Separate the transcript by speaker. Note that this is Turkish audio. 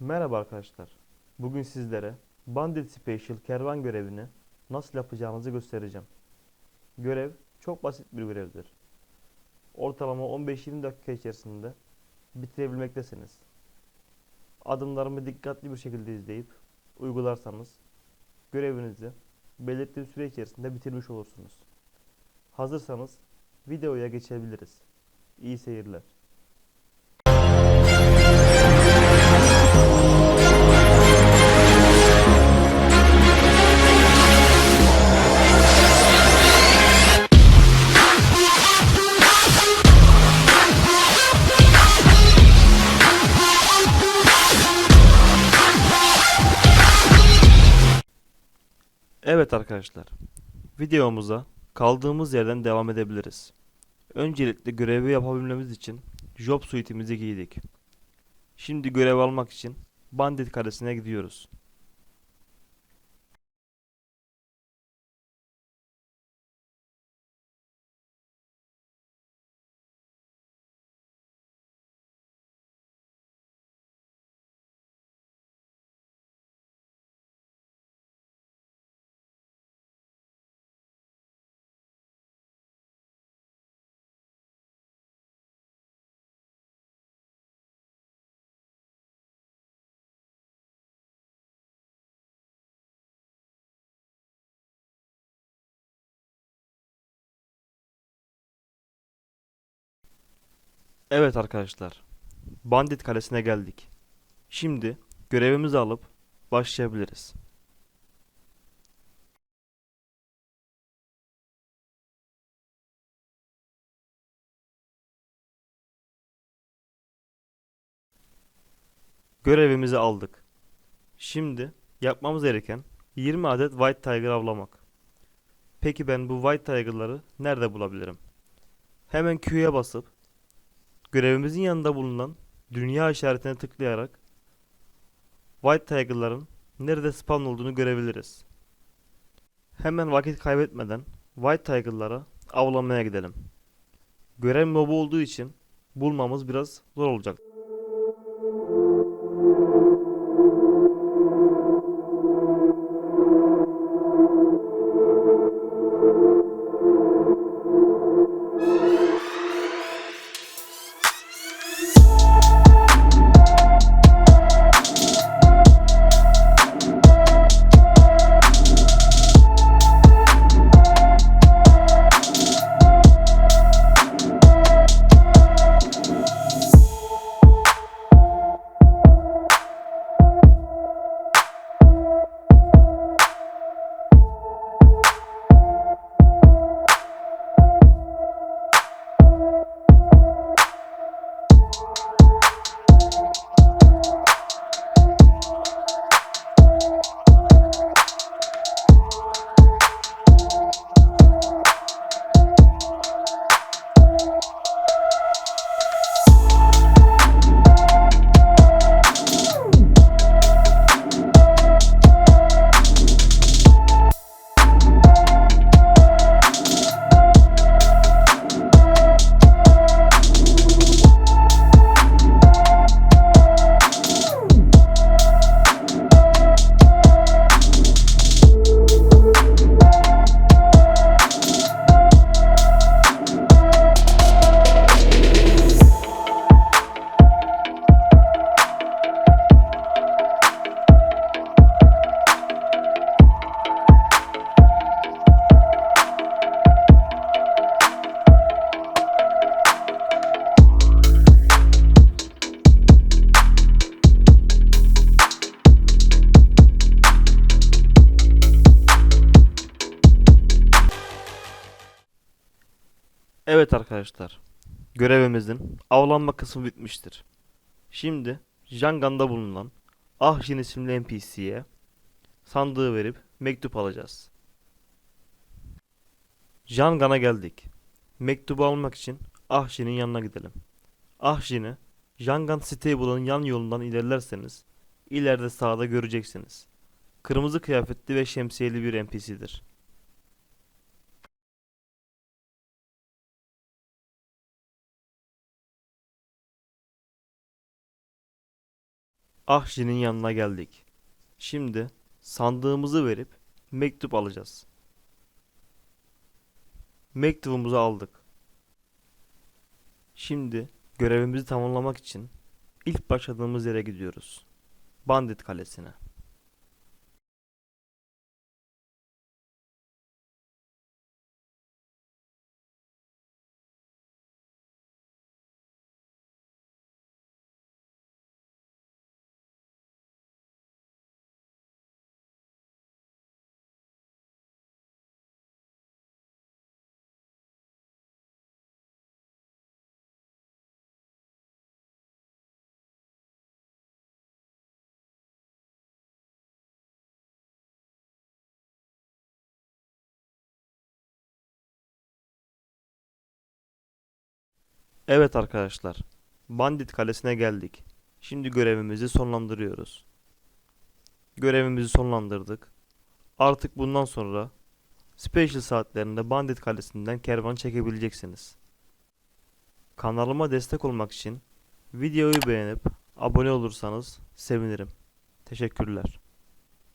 Speaker 1: Merhaba arkadaşlar. Bugün sizlere Bandit Special kervan görevini nasıl yapacağınızı göstereceğim. Görev çok basit bir görevdir. Ortalama 15-20 dakika içerisinde bitirebilmektesiniz. Adımlarımı dikkatli bir şekilde izleyip uygularsanız görevinizi belirttiğim süre içerisinde bitirmiş olursunuz. Hazırsanız videoya geçebiliriz. İyi seyirler. Evet arkadaşlar, videomuza kaldığımız yerden devam edebiliriz. Öncelikle görevi yapabilmemiz için job suite'imizi giydik. Şimdi görev almak için bandit karesine gidiyoruz. Evet arkadaşlar, bandit kalesine geldik. Şimdi görevimizi alıp başlayabiliriz. Görevimizi aldık. Şimdi yapmamız gereken 20 adet White Tiger avlamak. Peki ben bu White Tiger'ları nerede bulabilirim? Hemen Q'ya basıp görevimizin yanında bulunan dünya işaretine tıklayarak White Tiger'ların nerede spawn olduğunu görebiliriz. Hemen vakit kaybetmeden White Tiger'lara avlamaya gidelim. Görev mobu olduğu için bulmamız biraz zor olacak. Evet arkadaşlar. Görevimizin avlanma kısmı bitmiştir. Şimdi Jangan'da bulunan Ahjin isimli NPC'ye sandığı verip mektup alacağız. Jangan'a geldik. Mektubu almak için Ahjin'in yanına gidelim. Ahjin'i Jangan Stable'ın yan yolundan ilerlerseniz ileride sağda göreceksiniz. Kırmızı kıyafetli ve şemsiyeli bir NPC'dir. Ahşi'nin yanına geldik. Şimdi sandığımızı verip mektup alacağız. Mektubumuzu aldık. Şimdi görevimizi tamamlamak için ilk başladığımız yere gidiyoruz. Bandit Kalesi'ne. Evet arkadaşlar, Bandit Kalesi'ne geldik. Şimdi görevimizi sonlandırıyoruz. Görevimizi sonlandırdık. Artık bundan sonra Special saatlerinde Bandit Kalesi'nden kervan çekebileceksiniz. Kanalıma destek olmak için videoyu beğenip abone olursanız sevinirim. Teşekkürler.